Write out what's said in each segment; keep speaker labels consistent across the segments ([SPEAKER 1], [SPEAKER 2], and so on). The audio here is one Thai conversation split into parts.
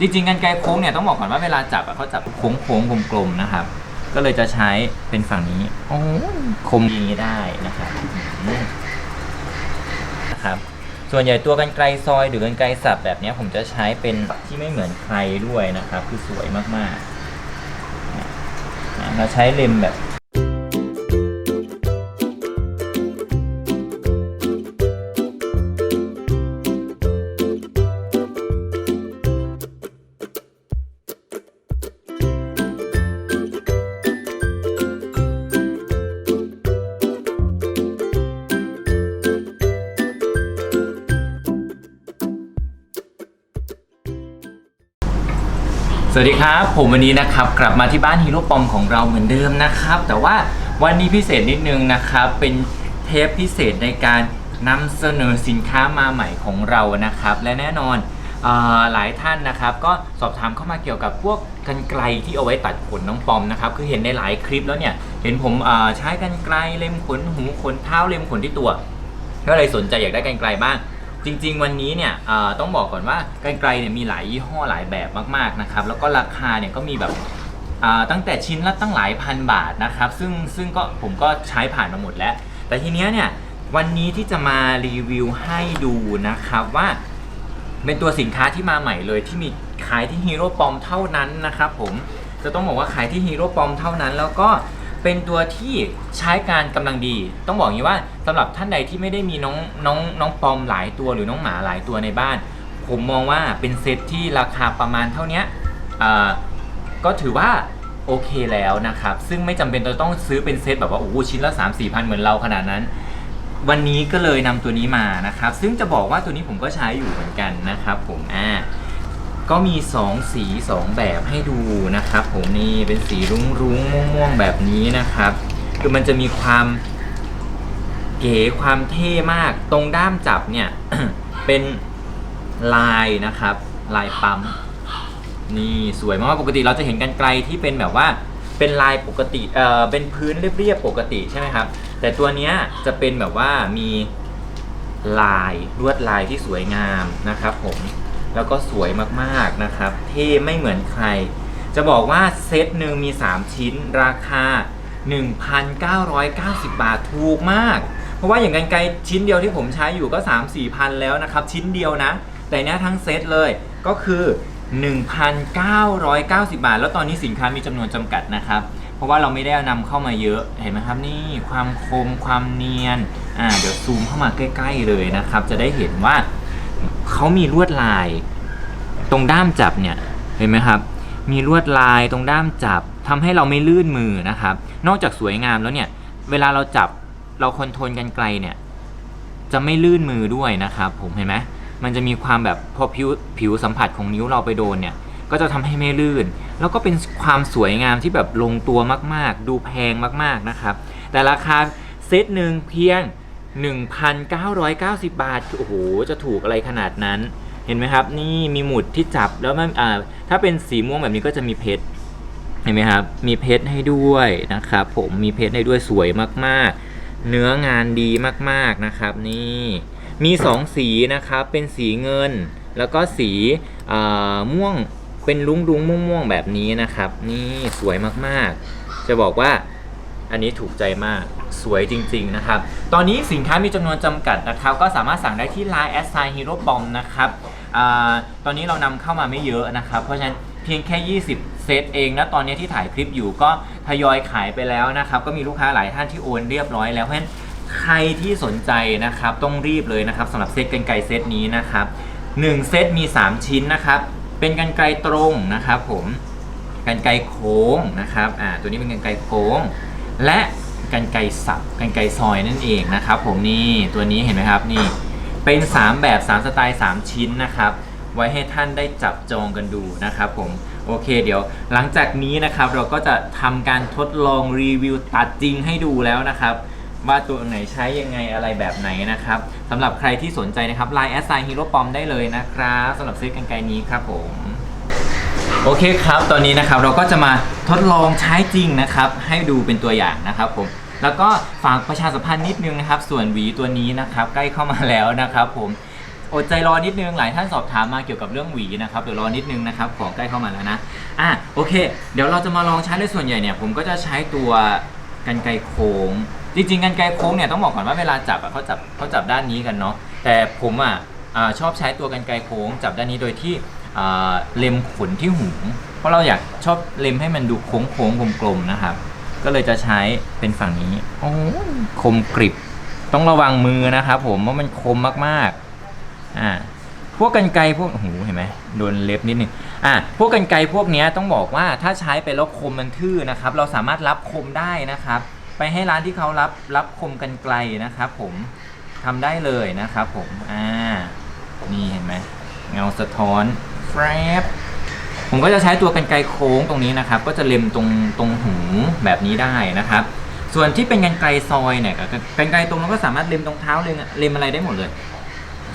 [SPEAKER 1] จริงๆกันไกรโค้งเนี่ยต้องบอกก่อนว่าเวลาจับอะเขาจับโค้งโค้งๆกลมๆนะครับ ก็เลยจะใช้เป็นฝั่งนี้โอ้คมอย่างนี้ได้นะครับอืมนะครับ ส่วนใหญ่ตัวกันไกรซอยหรือกันไกรสับแบบเนี้ยผมจะใช้เป็นที่ไม่เหมือนใครด้วยนะครับ คือสวยมากๆนะเราใช้เลมแบบ สวัสดีครับ ผมวันนี้นะครับกลับมาที่บ้านฮีโร่ปอมของเราเหมือนเดิมนะครับ แต่ว่าวันนี้พิเศษนิดนึงนะครับ เป็นเทปพิเศษในการนำเสนอสินค้ามาใหม่ของเรานะครับ และแน่นอนหลายท่านนะครับ ก็สอบถามเข้ามาเกี่ยวกับพวกกันไกลที่เอาไว้ตัดขนน้องปอมนะครับคือเห็นในหลายคลิปแล้วเนี่ยเห็นผมใช้กันไกลเล็มขนหูขนเท้าเล็มขนที่ตัวก็เลยสนใจอยากได้กันไกลบ้าง จริงๆ วันนี้เนี่ยต้องบอกก่อนว่าไกลเนี่ยมีหลายยี่ห้อหลายแบบมากๆนะครับแล้วก็ราคาเนี่ยก็มีแบบตั้งแต่ชิ้นละตั้งหลายพันบาทนะครับ ซึ่งซึ่งก็ผมก็ใช้ผ่านมาหมดแล้ว แต่ทีเนี้ยเนี่ยวันนี้ที่จะมารีวิวให้ดูนะครับว่า เป็นตัวสินค้าที่มาใหม่เลยที่มีขายที่ฮีโร่ปอมเท่านั้นนะครับผมจะต้องบอกว่าขายที่ฮีโร่ปอมเท่านั้น แล้วก็ เป็นตัวที่ใช้การกำลังดี ต้องบอกอย่างนี้ว่าสำหรับท่านใดที่ไม่ได้มีน้องน้องน้องปอมหลายตัวหรือน้องหมาหลายตัวในบ้าน ผมมองว่าเป็นเซตที่ราคาประมาณเท่านี้ก็ถือว่าโอเคแล้วนะครับ ซึ่งไม่จำเป็นจะต้องซื้อเป็นเซตแบบว่าโอ้ชิ้นละ3 4มสี่พันเหมือนเราขนาดนั้น วันนี้ก็เลยนำตัวนี้มานะครับ ซึ่งจะบอกว่าตัวนี้ผมก็ใช้อยู่เหมือนกันนะครับผมอ่า ก็มี 2 สี 2 แบบให้ดูนะครับ ผมนี่เป็นสีรุ้งรุ้งม่วงม่วงแบบนี้นะครับ คือมันจะมีความเก๋ความเท่มากตรงด้ามจับเนี่ย เป็นลายนะครับ ลายปั๊มนี่สวยมากปกติเราจะเห็นกันไกลที่เป็นแบบว่าเป็นลายปกติเอ่อเป็นพื้นเรียบๆปกติใช่ไหมครับ แต่ตัวเนี้ยจะเป็นแบบว่ามีลายลวดลายที่สวยงามนะครับผม แล้วก็สวยมากๆนะครับเท่ไม่เหมือนใคร จะบอกว่าเซตหนึ่งมี 3 ชิ้นราคา 1,990 บาทถูกมาก เพราะว่าอย่างกันไกลชิ้นเดียวที่ผมใช้อยู่ก็ 3 4พันแล้วนะครับ ชิ้นเดียวนะ แต่เนี้ยทั้งเซตเลยก็คือ 1,990 บาท แล้วตอนนี้สินค้ามีจำนวนจำกัดนะครับเพราะว่าเราไม่ได้นำเข้ามาเยอะเห็นไหมครับนี่ความคมความเนียนอ่าเดี๋ยวซูมเข้ามาใกล้ ๆ เลยนะครับ จะได้เห็นว่า เขามีลวดลาย ตรงด้ามจับเนี่ยเห็นไหมครับ มีลวดลายตรงด้ามจับทำให้เราไม่ลื่นมือนะครับ นอกจากสวยงามแล้วเนี่ย เวลาเราจับเราคอนโทรลกันไกลเนี่ย จะไม่ลื่นมือด้วยนะครับผมเห็นไหมมันจะมีความแบบพอผิวผิวสัมผัสของนิ้วเราไปโดนเนี่ย ก็จะทำให้ไม่ลื่น แล้วก็เป็นความสวยงามที่แบบลงตัวมากๆ ดูแพงมากๆนะครับ แต่ราคาเซตหนึ่งเพียง 1,990 บาท โอ้โห จะถูกอะไรขนาดนั้น เห็นไหมครับ นี่มีหมุดที่จับแล้วมันอ่าถ้าเป็นสีม่วงแบบนี้ก็จะมีเพชร เห็นไหมครับ มีเพชรให้ด้วยนะครับ ผมมีเพชรให้ด้วยสวยมากๆ เนื้องานดีมากๆนะครับ นี่มีสองสีนะครับ เป็นสีเงิน แล้วก็สีอ่าม่วงเป็นลุ้งรุ้งม่วงม่วงๆแบบนี้นะครับ นี่สวยมากๆ จะบอกว่า อันนี้ถูกใจมากสวยจริง ๆ นะครับ ตอนนี้สินค้ามีจำนวนจำกัดนะครับ ก็สามารถสั่งได้ที่ Line s i Hero Bomb นะครับอตอนนี้เรานำเข้ามาไม่เยอะนะครับ เพราะฉะนั้นเพียงแค่ 20 เซตเองนะตอนนี้ที่ถ่ายคลิปอยู่ก็ทยอยขายไปแล้วนะครับ ก็มีลูกค้าหลายท่านที่โอนเรียบร้อยแล้วเพราะฉะนั้นใครที่สนใจนะครับต้องรีบเลยนะครับสำหรับเซตกันไกเซตนี้นะครับ1เซตมี 3 ชิ้นนะครับ เป็นกันไกตรงนะครับผมกันไกโค้งนะครับอ่าตัวนี้เป็นกันไกโค้ง และกันไกสับกันไกซอยนั่นเองนะครับ ผมนี่ตัวนี้เห็นไหมครับนี่เป็น 3 แบบ 3 สไตล์ 3 ชิ้นนะครับ ไว้ให้ท่านได้จับจองกันดูนะครับผมโอเคเดี๋ยวหลังจากนี้นะครับเราก็จะทำการทดลองรีวิวตัดจริงให้ดูแล้วนะครับ ว่าตัวไหนใช้ยังไงอะไรแบบไหนนะครับสำหรับใครที่สนใจนะครับ Line แอสไซน์ฮีโร่ปอมได้เลยนะครับสำหรับซื้อกันไกรนี้ครับผม โอเคครับ ตอนนี้นะครับเราก็จะมาทดลองใช้จริงนะครับ ให้ดูเป็นตัวอย่างนะครับผม แล้วก็ฝากประชาสัมพันธ์นิดนึงนะครับ ส่วนหวีตัวนี้นะครับ ใกล้เข้ามาแล้วนะครับ ผมอดใจรอนิดนึงหลายท่านสอบถามมาเกี่ยวกับเรื่องหวีนะครับเดี๋ยวรอนิดนึงนะครับของใกล้เข้ามาแล้วนะอะโอเค เดี๋ยวเราจะมาลองใช้ในส่วนใหญ่เนี่ย ผมก็จะใช้ตัวกันไกรโค้ง จริงๆกันไกรโค้งเนี่ยต้องบอกก่อนว่าเวลาจับอะเขาจับเขาจับด้านนี้กันเนาะแต่ผมอะอ่าชอบใช้ตัวกันไกรโค้ง จับด้านนี้โดยที่ เล็มขนที่หูเพราะเราอยากชอบเล็มให้มันดูโค้งๆกลมๆนะครับ ก็เลยจะใช้เป็นฝั่งนี้โอ้คมกริบ ต้องระวังมือนะครับผมเพรามันคมมากๆอ่าพวกกันไกพวกโอ้โหเห็นไหมโดนเล็บนิดนึงอ่าพวกกันไกพวกนี้ต้องบอกว่าถ้าใช้ไปแล้วคมมันทื่อนะครับ เราสามารถรับคมได้นะครับ ไปให้ร้านที่เขารับรับคมกันไกลนะครับ ผมทำได้เลยนะครับ ผมอ่านี่เห็นไหมเงาสะท้อน แฟบผมก็จะใช้ตัวกันไกรโค้งตรงนี้นะครับ ก็จะเล็มตรงตรงหูแบบนี้ได้นะครับ ส่วนที่เป็นกันไกรซอยเนี่ยกับกันไกรตรงนั้นก็สามารถเล็มตรงเท้าเล็มเล็มอะไรได้หมดเลย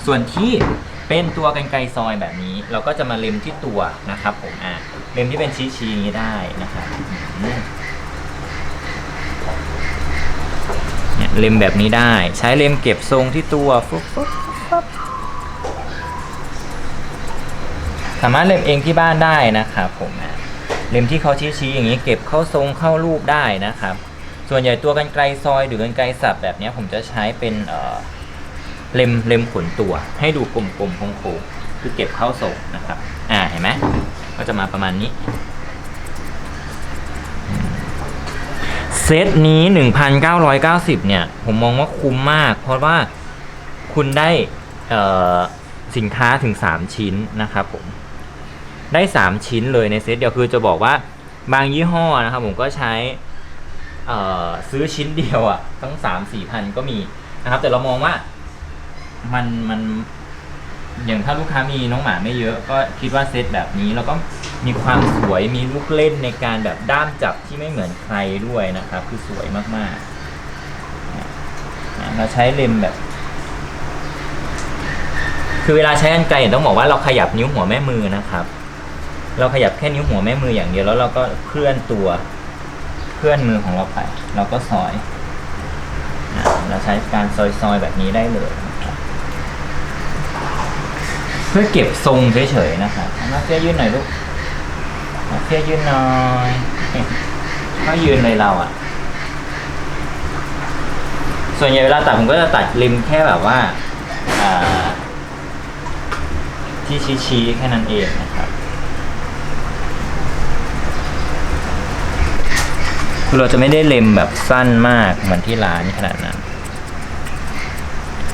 [SPEAKER 1] ส่วนที่เป็นตัวกันไกรซอยแบบนี้ เราก็จะมาเล็มที่ตัวนะครับ ผมอะเล็มที่เป็นชี้ชี้นี้ได้นะครับเนี่ยเล็มแบบนี้ได้ ใช้เล็มเก็บทรงที่ตัวฟุ๊บฟุ๊บฟุ๊บสามารถเล็มเองที่บ้านได้นะครับผมเล็มที่เขาชี้ชี้ๆอย่างนี้เก็บเข้าทรงเข้ารูปได้นะครับ ส่วนใหญ่ตัวกันไกรซอยหรือกันไกรสับแบบนี้ผมจะใช้เป็นเอ่อเล็มเล็มขนตัว ให้ดูกลมๆโค้งๆคือเก็บเข้าทรงนะครับอ่าเห็นไหมก็จะมาประมาณนี้เซตนี้ 1,990 เนี่ย ผมมองว่าคุ้มมาก เพราะว่าคุณได้สินค้าถึง 3 ชิ้นนะครับผม ได้ 3 ชิ้นเลยในเซตเดียวคือจะบอกว่าบางยี่ห้อนะครับผมก็ใช้ซื้อชิ้นเดียวอะ่ะทั้ง3 4พันก็มีนะครับ แต่เรามองว่ามันมันอย่างถ้าลูกค้ามีน้องหมาไม่เยอะ ก็คิดว่าเซตแบบนี้แล้วก็มีความสวยมีลูกเล่นในการแบบด้ามจับที่ไม่เหมือนใครด้วยนะครับ คือสวยมากๆเราใช้เลมแบบ คือเวลาใช้กันไกลต้องบอกว่าเราขยับนิ้วหัวแม่มือนะครับ เราขยับแค่นิ้วหัวแม่มืออย่างเดียวแล้วเราก็เคลื่อนตัว เคลื่อนมือของเราไป เราก็ซอยเราใช้การซอยๆแบบนี้ได้เลยเพื่อเก็บทรงเฉยๆนะครับมาเสื้อยืนหน่อยลูกมาเสื้อยืนหน่อยก็ยืนเลยเราอะ่ะ ส่วนใหญ่เวลาตัดผมก็จะตัดริมแค่แบบว่าที่ชี้ๆแค่นั้นเองนะครับ คือเราจะไม่ได้เล็มแบบสั้นมากเหมือนที่ร้านขนาดนั้น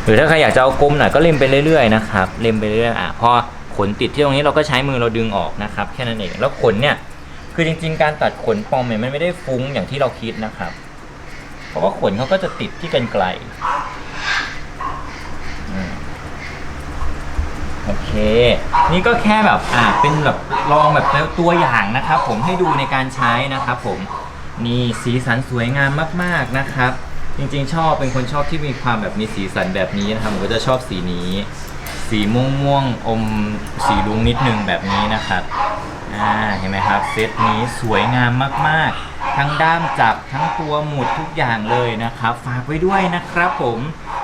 [SPEAKER 1] หรือถ้าใครอยากจะเอากลมหน่อยก็เล็มไปเรื่อยๆนะครับ เล็มไปเรื่อยๆอะพอขนติดที่ตรงนี้เราก็ใช้มือเราดึงออกนะครับ แค่นั้นเอง แล้วขนเนี่ย คือจริง ๆ การตัดขนปลอมเนี่ยมันไม่ได้ฟุ้งอย่างที่เราคิดนะครับ เพราะว่าขนเขาก็จะติดที่กันไกลโอเค นี่ก็แค่แบบอ่าเป็นแบบลองแบบตัวอย่างนะครับ ผมให้ดูในการใช้นะครับ ผม นี่สีสันสวยงามมากๆนะครับ จริงๆชอบเป็นคนชอบที่มีความแบบมีสีสันแบบนี้นะครับผมก็จะชอบสีนี้ สีม่วงม่วงอมสีรุ้งนิดนึงแบบนี้นะครับอ่าเห็นไหมครับเซตนี้สวยงามมากๆ ทั้งด้ามจับทั้งตัวหมุดทุกอย่างเลยนะครับ ฝากไว้ด้วยนะครับผม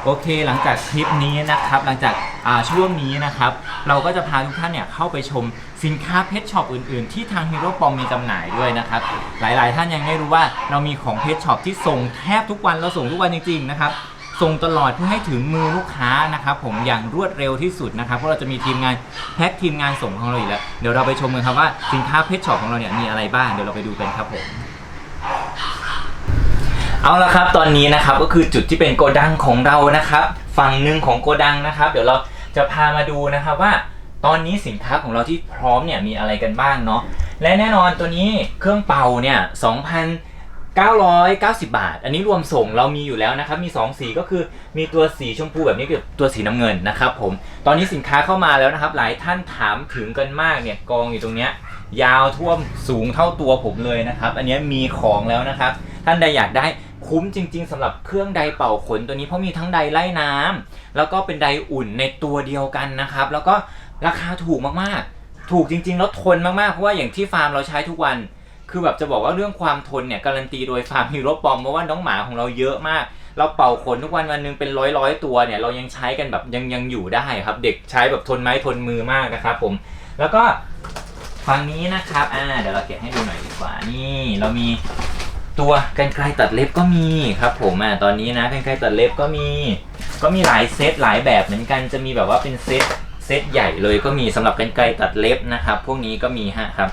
[SPEAKER 1] โอเคหลังจากคลิปนี้นะครับ หลังจาก อ่าช่วงนี้นะครับ เราก็จะพาทุกท่านเนี่ยเข้าไปชมสินค้าเพชรช็อปอื่นๆ ที่ทางฮีโร่ปอมมีจำหน่ายด้วยนะครับ หลายๆ ท่านยังไม่รู้ว่าเรามีของเพชรช็อปที่ส่งแทบทุกวันเราส่งทุกวันจริงๆนะครับส่งตลอดเพื่อให้ถึงมือลูกค้านะครับผมอย่างรวดเร็วที่สุดนะครับเพราะเราจะมีทีมงานแพ็คทีมงานส่งของเราอยู่แล้วเดี๋ยวเราไปชมกันครับว่าสินค้าเพชรช็อปของเราเนี่ยมีอะไรบ้างเดี๋ยวเราไปดูกันครับผมเอาละครับตอนนี้นะครับก็คือจุดที่เป็นโกดังของเรานะครับ ฝั่งหนึ่งของโกดังนะครับ เดี๋ยวเรา จะพามาดูนะครับว่าตอนนี้สินค้าของเราที่พร้อมเนี่ยมีอะไรกันบ้างเนาะและแน่นอนตัวนี้เครื่องเป่าเนี่ย2,990 บาท อันนี้รวมส่งเรามีอยู่แล้วนะครับ มี 2 สีก็คือมีตัวสีชมพูแบบนี้กับตัวสีน้ำเงินนะครับผมตอนนี้สินค้าเข้ามาแล้วนะครับ หลายท่านถามถึงกันมากเนี่ยกองอยู่ตรงเนี้ยยาวท่วมสูงเท่าตัวผมเลยนะครับ อันนี้มีของแล้วนะครับ ท่านใดอยากได้ คุ้มจริง ๆสำหรับเครื่องใดเป่าขนตัวนี้เพราะมีทั้งใดไล่น้ำแล้วก็เป็นใดอุ่นในตัวเดียวกันนะครับ แล้วก็ราคาถูกมากๆ ถูกจริงๆแล้วทนมากๆ เพราะว่าอย่างที่ฟาร์มเราใช้ทุกวัน คือแบบจะบอกว่าเรื่องความทนเนี่ยการันตีโดยฟาร์มฮีโร่ปอมเพราะว่าน้องหมาของเราเยอะมาก เราเป่าขนทุกวันวันหนึงเป็นร้อยร้อยๆตัวเนี่ยเรายังใช้กันแบบยังยังอยู่ได้ครับ เด็กใช้แบบทนไม้ทนมือมากนะครับผมแล้วก็ฝั่งนี้นะครับ อ่า เดี๋ยวเราแกะให้ดูหน่อยดีกว่า นี่ เรามี ตัวกันไกรตัดเล็บก็มีครับผมอ่าตอนนี้นะกันไกรตัดเล็บก็มี ก็มีหลายเซตหลายแบบเหมือนกันจะมีแบบว่าเป็นเซตเซตใหญ่เลยก็มีสำหรับกันไกรตัดเล็บนะครับ พวกนี้ก็มีฮะครับ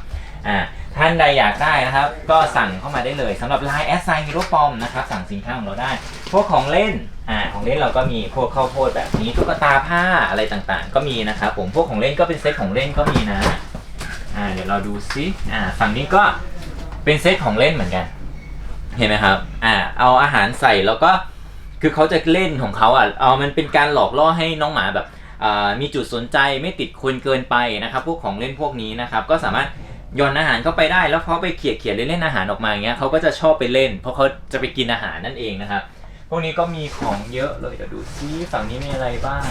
[SPEAKER 1] อ่าท่านใดอยากได้นะครับ ก็สั่งเข้ามาได้เลยสำหรับ Line แอสไซน์ฮีโร่ปอมนะครับสั่งสินค้าของเราได้ พวกของเล่นอ่าของเล่นเราก็มีพวกข้าวโพดแบบนี้ตุ๊กตาผ้าอะไรต่างๆ ก็มีนะครับผมพวกของเล่นก็เป็นเซตของเล่นก็มีนะอ่าเดี๋ยวเราดูซิอ่าฝั่งนี้ก็เป็นเซตของเล่นเหมือนกัน เห็นไหมครับ อ่า เอาอาหารใส่แล้วก็คือเขาจะเล่นของเขาอะ เอามันเป็นการหลอกล่อให้น้องหมาแบบอ่ามีจุดสนใจไม่ติดคนเกินไปนะครับ พวกของเล่นพวกนี้นะครับ ก็สามารถโยนอาหารเข้าไปได้แล้วเขาไปเขี่ยเขี่ยเล่นเล่นอาหารออกมาอย่างเงี้ยเขาก็จะชอบไปเล่น เพราะเขาจะไปกินอาหารนั่นเองนะครับ พวกนี้ก็มีของเยอะเลยเดี๋ยวดูซิฝั่งนี้มีอะไรบ้าง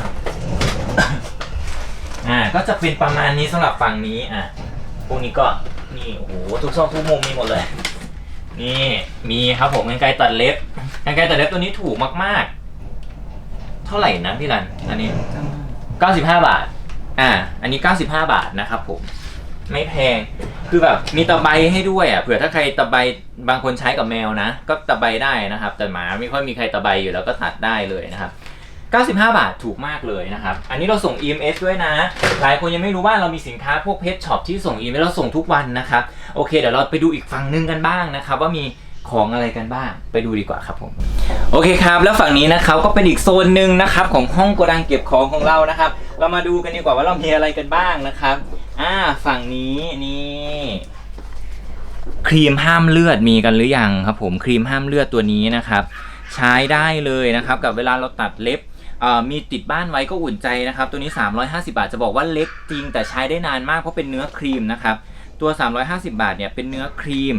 [SPEAKER 1] อ่าก็จะเป็นประมาณนี้สำหรับฝั่งนี้อะพวกนี้ก็นี่โอ้โหทุกซอกทุกมุมมีหมดเลย นี่มีครับผมกันไกรตัดเล็บกันไกรตัดเล็บตัวนี้ถูกมากๆ เท่าไหร่นะพี่รันอันนี้ 95 บาท อ่า อันนี้ 95 บาทนะครับผม ไม่แพง คือแบบมีตะไบให้ด้วยอะ เผื่อถ้าใครตะไบบางคนใช้กับแมวนะ ก็ตะไบได้นะครับ แต่หมาไม่ค่อยมีใครตะไบอยู่แล้วก็ตัดได้เลยนะครับ 95 บาทถูกมากเลยนะครับ อันนี้เราส่ง EMS ด้วยนะ หลายคนยังไม่รู้ว่าเรามีสินค้าพวกเพชช็อปที่ส่ง EMS เราส่งทุกวันนะครับ โอเค เดี๋ยวเราไปดูอีกฝั่งหนึงกันบ้างนะครับ ว่ามีของอะไรกันบ้าง ไปดูดีกว่าครับผม โอเคครับ แล้วฝั่งนี้นะครับก็เป็นอีกโซนหนึ่งนะครับของห้องโกดังเก็บของของเรานะครับ เรามาดูกันดีกว่าว่าเรามีอะไรกันบ้างนะครับ อ่า ฝั่งนี้นี่ครีมห้ามเลือดมีกันหรือยังครับผมครีมห้ามเลือดตัวนี้นะครับ ใช้ได้เลยนะครับ กับเวลาเราตัดเล็บ มีติดบ้านไว้ก็อุ่นใจนะครับ ตัวนี้ 350 บาทจะบอกว่าเล็กจริงแต่ใช้ได้นานมากเพราะเป็นเนื้อครีมนะครับ ตัว 350 บาทเนี่ยเป็นเนื้อครีม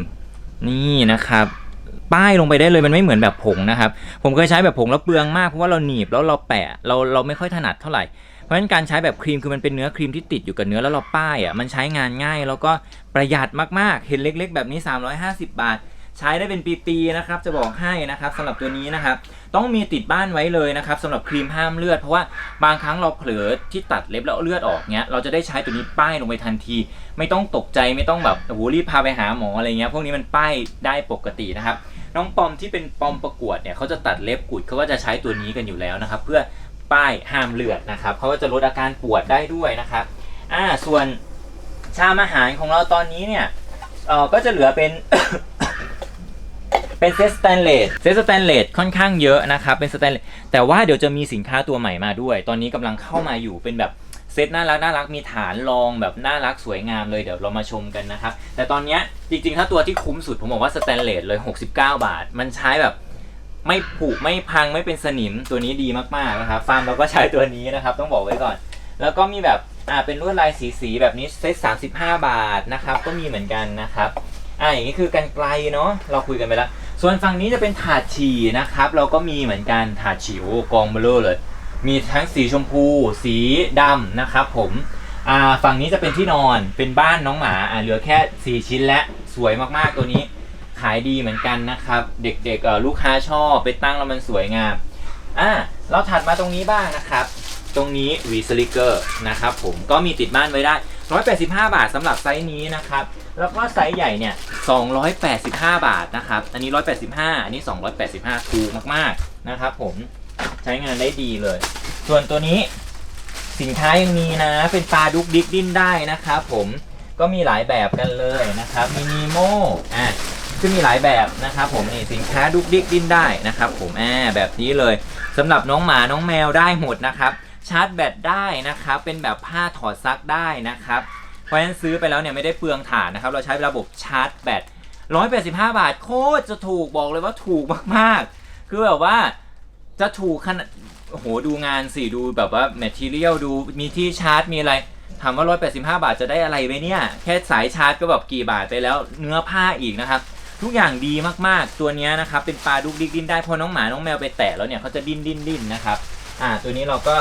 [SPEAKER 1] นี่นะครับป้ายลงไปได้เลยมันไม่เหมือนแบบผงนะครับ ผมเคยใช้แบบผงแล้วเปลืองมากเพราะว่าเราหนีบแล้วเราแปะเราเราไม่ค่อยถนัดเท่าไหร่เพราะฉะนั้นการใช้แบบครีมคือมันเป็นเนื้อครีมที่ติดอยู่กับเนื้อแล้วเราป้ายอะมันใช้งานง่ายแล้วก็ประหยัดมากๆ เห็นเล็ก ๆ แบบนี้ 350 บาท ใช้ได้เป็นปีๆนะครับจะบอกให้นะครับสำหรับตัวนี้นะครับต้องมีติดบ้านไว้เลยนะครับสำหรับครีมห้ามเลือด เพราะว่าบางครั้งเราเผลอที่ตัดเล็บแล้วเลือดออกเงี้ยเราจะได้ใช้ตัวนี้ป้ายลงไปทันที ไม่ต้องตกใจไม่ต้องแบบโอ้โหรีบพาไปหาหมออะไรเงี้ยพวกนี้มันป้ายได้ปกตินะครับน้องปอมที่เป็นปอมประกวดเนี่ยเขาจะตัดเล็บกุดเขาก็จะใช้ตัวนี้กันอยู่แล้วนะครับ เพื่อป้ายห้ามเลือดนะครับเขาก็จะลดอาการปวดได้ด้วยนะครับอ่าส่วนชามอาหารของเราตอนนี้เนี่ยเออก็จะเหลือเป็น เป็นเซตสแตนเลสเซตสแตนเลสค่อนข้างเยอะนะครับเป็นสแตนเลสแต่ว่าเดี๋ยวจะมีสินค้าตัวใหม่มาด้วย ตอนนี้กำลังเข้ามาอยู่เป็นแบบเซตน่ารักน่ารักมีฐานรองแบบน่ารักสวยงามเลยเดี๋ยวเรามาชมกันนะครับ แต่ตอนนี้จริงๆ ถ้าตัวที่คุ้มสุดผมบอกว่าสแตนเลสเลย 69 บาท มันใช้แบบไม่ผุไม่พังไม่เป็นสนิมตัวนี้ดีมากๆนะครับฟาร์มเราก็ใช้ตัวนี้นะครับ ต้องบอกไว้ก่อน แล้วก็มีแบบอ่าเป็นลวดลายสีๆแบบนี้เซต35 บาทนะครับก็มีเหมือนกันนะครับอ่าอย่างนี้คือกันไกลเนาะเราคุยกันไปแล้ว ส่วนฝั่งนี้จะเป็นถาดฉี่นะครับ เราก็มีเหมือนกันถาดฉี่โอ้กองเบลอเลย มีทั้งสีชมพู สีดำนะครับผมอ่าฝั่งนี้จะเป็นที่นอนเป็นบ้านน้องหมาอ่าเหลือแค่ 4 ชิ้นและสวยมากๆตัวนี้ ขายดีเหมือนกันนะครับ เด็กๆลูกค้าชอบไปตั้งแล้วมันสวยงามอ่าเราถัดมาตรงนี้บ้างนะครับตรงนี้วีสลิเกอร์นะครับผมก็มีติดบ้านไว้ได้ 185 บาทสำหรับไซส์นี้นะครับ แล้วก็ไซส์ใหญ่เนี่ย 285 บาทนะครับ อันนี้ 185 อันนี้ 285 ถูกมากๆนะครับผมใช้งานได้ดีเลย ส่วนตัวนี้สินค้ายังมีนะ เป็นปลาดุกดิกดิ้นได้นะครับผมก็มีหลายแบบกันเลยนะครับมีนีโมอะซึ่งมีหลายแบบนะครับผมนี่สินค้าดุกดิกดิ้นได้นะครับผมอ่าแบบนี้เลยสำหรับน้องหมาน้องแมวได้หมดนะครับ ชาร์จแบตได้นะครับ เป็นแบบผ้าถอดซักได้นะครับ เพราะฉะนั้นซื้อไปแล้วเนี่ยไม่ได้เปลืองถ่านนะครับ เราใช้ระบบชาร์จแบต185 บาท โคตรจะถูกบอกเลยว่าถูกมากๆ คือแบบว่าจะถูกขนาดโหดูงานสิดูแบบว่าแมทเทียลดูมีที่ชาร์จมีอะไรถามว่า 185 บาทจะได้อะไรไหมเนี่ย แค่สายชาร์จก็แบบกี่บาทไปแล้วเนื้อผ้าอีกนะครับ ทุกอย่างดีมากๆ ตัวนี้นะครับ เป็นปลาดุกดิกดิ้นได้พอน้องหมาน้องแมวไปแตะแล้วเนี่ยเขาจะดิ้นดิ้นดิ้นนะครับ อ่าตัวนี้เราก็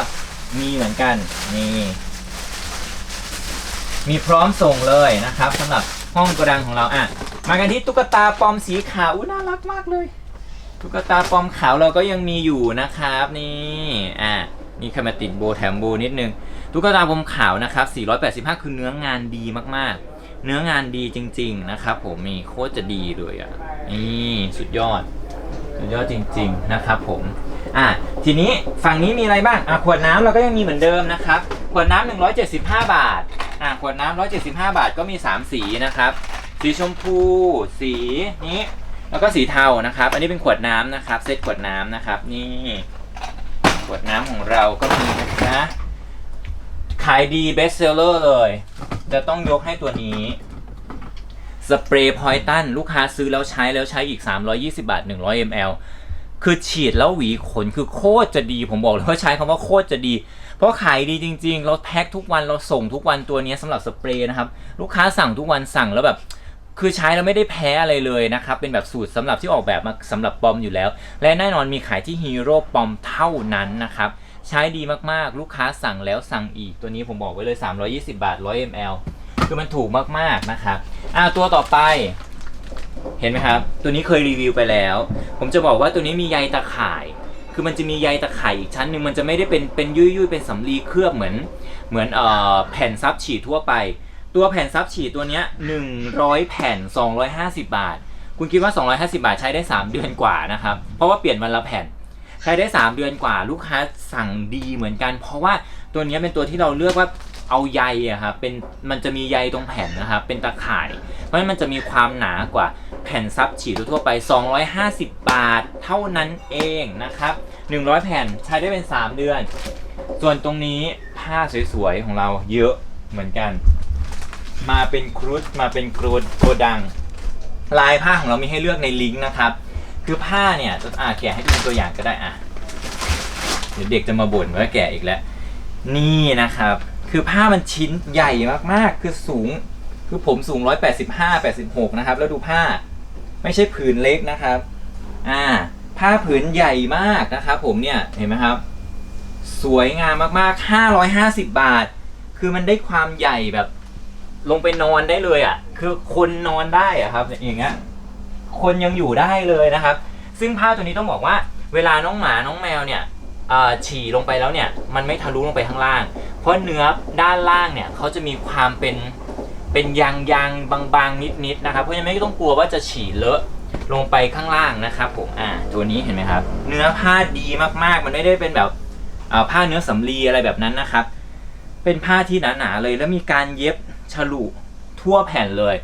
[SPEAKER 1] มีเหมือนกันนี่ มีพร้อมส่งเลยนะครับสำหรับห้องกระดังของเราอะมากันที่ตุ๊กตาปอมสีขาวอุ๊ยน่ารักมากเลยตุ๊กตาปอมขาวเราก็ยังมีอยู่นะครับนี่อะนี่แค่มาติดโบแถมโบนิดนึงตุ๊กตาปอมขาวนะครับ 485 คือเนื้องานดีมากๆ เนื้องานดีจริง ๆ นะครับผมมีโคตรจะดีเลยอะนี่สุดยอด สุดยอดจริง ๆ นะครับผมอะทีนี้ฝั่งนี้มีอะไรบ้างอะขวดน้ำเราก็ยังมีเหมือนเดิมนะครับ ขวดน้ำ175 บาท อะขวดน้ำ175บาทก็มี3สีนะครับ สีชมพู สีนี้ แล้วก็สีเทานะครับ อันนี้เป็นขวดน้ำนะครับ เซตขวดน้ำนะครับ นี่ ขวดน้ำของเราก็มีนะคะขายดีเบสเซลเลอร์เลย จะต้องยกให้ตัวนี้สเปรย์พอยตันลูกค้าซื้อแล้วใช้แล้วใช้อีก 320 บาท 100 ml คือฉีดแล้วหวีขนคือโคตรจะดี ผมบอกเลยว่าใช้คำว่าโคตรจะดี เพราะขายดีจริง ๆ เราแพ็คทุกวันเราส่งทุกวันตัวนี้สำหรับสเปรย์นะครับ ลูกค้าสั่งทุกวันสั่งแล้วแบบคือใช้แล้วไม่ได้แพ้อะไรเลยนะครับ เป็นแบบสูตรสำหรับที่ออกแบบมาสำหรับปอมอยู่แล้ว และแน่นอนมีขายที่ฮีโร่ปอมเท่านั้นนะครับ ใช้ดีมากๆ ลูกค้าสั่งแล้วสั่งอีก ตัวนี้ผมบอกไว้เลย 320 บาท 100 ml คือมันถูกมากๆนะครับ อ่าตัวต่อไป เห็นไหมครับ ตัวนี้เคยรีวิวไปแล้ว ผมจะบอกว่าตัวนี้มีใยตะข่าย คือมันจะมีใยตะข่ายอีกชั้นหนึ่งมันจะไม่ได้เป็นเป็นยุ่ยๆเป็นสำลีเคลือบเหมือนเหมือนเอ่อแผ่นซับฉีดทั่วไป ตัวแผ่นซับฉีดตัวเนี้ย100แผ่นสองร้อยห้าสิบบาท คุณคิดว่า250บาทใช้ได้3เดือนกว่านะครับเพราะว่าเปลี่ยนวันละแผ่นใช้ได้3เดือนกว่า ลูกค้าสั่งดีเหมือนกัน เพราะว่าตัวนี้เป็นตัวที่เราเลือกว่า เอาใยอะครับเป็นมันจะมีใยตรงแผ่นนะครับเป็นตะข่าย เพราะฉะนั้นมันจะมีความหนากว่าแผ่นซับฉีดทั่วไป 250 บาทเท่านั้นเองนะครับ 100 แผ่นใช้ได้เป็น 3 เดือน ส่วนตรงนี้ผ้าสวยๆของเราเยอะเหมือนกัน มาเป็นครุฑมาเป็นกรูดโกดัง ลายผ้าของเรามีให้เลือกในลิงก์นะครับ คือผ้าเนี่ยจะอ่าแกะให้ดูตัวอย่างก็ได้อะเดี๋ยวเด็กจะมาบ่นว่าแกะอีกแล้ว นี่นะครับ คือผ้ามันชิ้นใหญ่มากๆ คือสูง คือผมสูง 185 86 นะครับ แล้วดูผ้า ไม่ใช่ผืนเล็กนะครับ อ่า ผ้าผืนใหญ่มากนะครับผมเนี่ย เห็นไหมครับ สวยงามมากๆ 550 บาท คือมันได้ความใหญ่แบบ ลงไปนอนได้เลยอะ คือคนนอนได้อะครับ อย่างเงี้ย คนยังอยู่ได้เลยนะครับ ซึ่งผ้าตัวนี้ต้องบอกว่า เวลาน้องหมา น้องแมวเนี่ยฉี่ลงไปแล้วเนี่ย มันไม่ทะลุลงไปข้างล่าง เพราะเนื้อด้านล่างเนี่ยเขาจะมีความเป็นเป็นยางยางบางๆ นิดๆนะครับ เพราะฉะนั้นไม่ต้องกลัวว่าจะฉี่เลอะลงไปข้างล่างนะครับผมอ่าตัวนี้เห็นไหมครับ เนื้อผ้าดีมากๆ มันไม่ได้เป็นแบบอ่าผ้าเนื้อสำลีอะไรแบบนั้นนะครับ เป็นผ้าที่หนาๆเลย แล้วมีการเย็บฉลุทั่วแผ่นเลย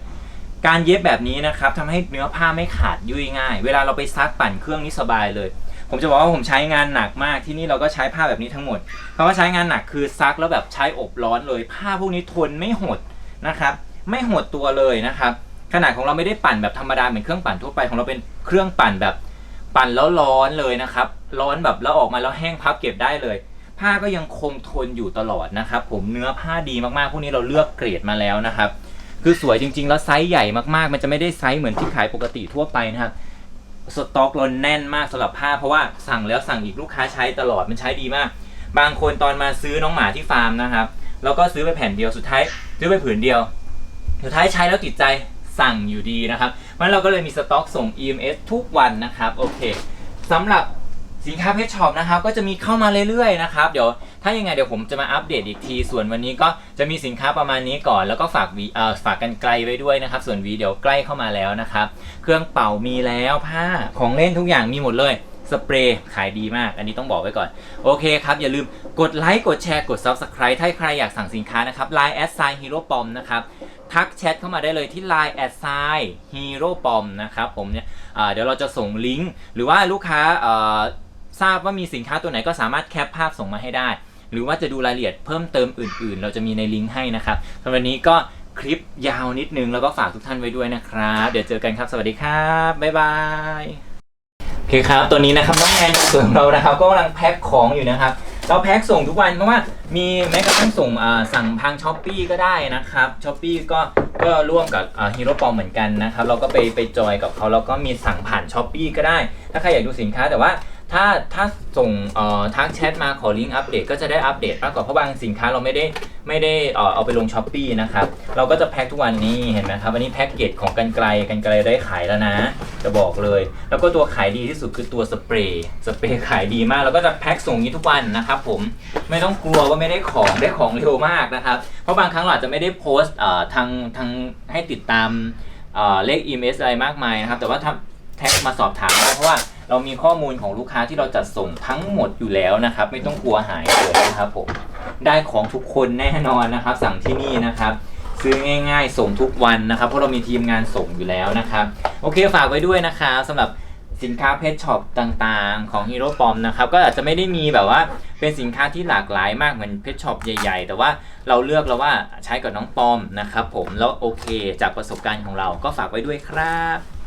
[SPEAKER 1] การเย็บแบบนี้นะครับทำให้เนื้อผ้าไม่ขาดยุ่ยง่าย เวลาเราไปซักปั่นเครื่องนี่สบายเลย ผมจะบอกว่าผมใช้งานหนักมากที่นี่เราก็ใช้ผ้าแบบนี้ทั้งหมดเพราะว่าใช้งานหนักคือซักแล้วแบบใช้อบร้อนเลย ผ้าพวกนี้ทนไม่หดนะครับ ไม่หดตัวเลยนะครับขนาดของเราไม่ได้ปั่นแบบธรรมดาเหมือนเครื่องปั่นทั่วไปของเราเป็นเครื่องปั่นแบบปั่นแล้วร้อนเลยนะครับ ร้อนแบบแล้วออกมาแล้วแห้งพับเก็บได้เลย ผ้าก็ยังคงทนอยู่ตลอดนะครับ ผมเนื้อผ้าดีมากๆพวกนี้เราเลือกเกรดมาแล้วนะครับ คือสวยจริง ๆ แล้วไซส์ใหญ่มากๆ มันจะไม่ได้ไซส์เหมือนที่ขายปกติทั่วไปนะครับ สต็อกเราแน่นมากสำหรับผ้าเพราะว่าสั่งแล้วสั่งอีกลูกค้าใช้ตลอดมันใช้ดีมาก บางคนตอนมาซื้อน้องหมาที่ฟาร์มนะครับแล้วก็ซื้อไปแผ่นเดียวสุดท้ายซื้อไปผืนเดียว สุดท้ายใช้แล้วติดใจสั่งอยู่ดีนะครับมันเราก็เลยมีสต็อกส่ง EMS ทุกวันนะครับโอเคสำหรับ สินค้าเพชช็อปนะครับก็จะมีเข้ามาเรื่อยๆนะครับเดี๋ยวถ้ายังไงเดี๋ยวผมจะมาอัปเดตอีกที ส่วนวันนี้ก็จะมีสินค้าประมาณนี้ก่อน แล้วก็ฝากวีเอ่อฝากกันไกลไว้ด้วยนะครับ ส่วนวีเดี๋ยวใกล้เข้ามาแล้วนะครับ เครื่องเป่ามีแล้วผ้าของเล่นทุกอย่างมีหมดเลยสเปรย์ขายดีมาก อันนี้ต้องบอกไว้ก่อน โอเคครับ อย่าลืมกดไลค์กดแชร์กด Subscribe ถ้าใครอยากสั่งสินค้านะครับ Line แอดไซน์ฮีโร่ปอมนะครับทักแชทเข้ามาได้เลยที่ Line แอดไซน์ฮีโร่ปอมนะครับผมเนี่ยเดี๋ยวเราจะส่งลิงก์หรือว่าลูกค้า ทราบว่ามีสินค้าตัวไหนก็สามารถแคปภาพส่งมาให้ได้ หรือว่าจะดูรายละเอียดเพิ่มเติมอื่น ๆ เราจะมีในลิงก์ให้นะครับสำหรับวันนี้ก็คลิปยาวนิดนึงแล้วก็ฝากทุกท่านไว้ด้วยนะครับ เดี๋ยวเจอกันครับ สวัสดีครับ บ๊ายบายโอเคครับ ตัวนี้นะครับน้องแอนส่วนของเรานะครับ ก็กำลังแพ็คของอยู่นะครับ เราแพ็คส่งทุกวันเพราะว่ามีแม้กระทั่งส่งสั่งทางช้อปปีก็ได้นะครับช้อปปีก็ก็ร่วมกับฮีโร่ปอมเหมือนกันนะครับ เราก็ไปไปจอยกับเขาแล้วก็มีสั่งผ่านช้อปปีก็ได้ ถ้าใครอยากดูสินค้าแต่ว่า ถ้าถ้าส่งเอ่อทักแชทมาขอลิงก์อัปเดตก็จะได้อัปเดตมากกว่าเพราะบางสินค้าเราไม่ได้ไม่ได้เอ่อเอาไปลงช้อปปีนะครับเราก็จะแพ็คทุกวันนี้เห็นไหมครับอันนี้แพ็กเกจของกันไกลกันไกลได้ขายแล้วนะ จะบอกเลย แล้วก็ตัวขายดีที่สุดคือตัวสเปรย์สเปรย์ขายดีมากแล้วก็จะแพ็คส่งอย่างนี้ทุกวันนะครับผมไม่ต้องกลัวว่าไม่ได้ของได้ของเร็วมากนะครับเพราะบางครั้งเราอาจจะไม่ได้โพสต์เอ่อทางทางให้ติดตามเอ่อเลข EMS อะไรมากมายนะครับแต่ว่าถ้าแท็กมาสอบถามได้เพราะว่า เรามีข้อมูลของลูกค้าที่เราจัดส่งทั้งหมดอยู่แล้วนะครับ ไม่ต้องกลัวหายเลยนะครับผมได้ของทุกคนแน่นอนนะครับ สั่งที่นี่นะครับ ซื้อง่าย ๆ ส่งทุกวันนะครับ เพราะเรามีทีมงานส่งอยู่แล้วนะครับ โอเคฝากไว้ด้วยนะครับสำหรับสินค้าเพชช็อปต่างๆ ของ Hero p o m นะครับก็อาจจะไม่ได้มีแบบว่าเป็นสินค้าที่หลากหลายมากเหมือนเพชช็อปใหญ่ ๆ แต่ว่าเราเลือกแล้วว่าใช้กับน้องปอมนะครับผมแล้วโอเคจากประสบการณ์ของเราก็ฝากไว้ด้วยครับ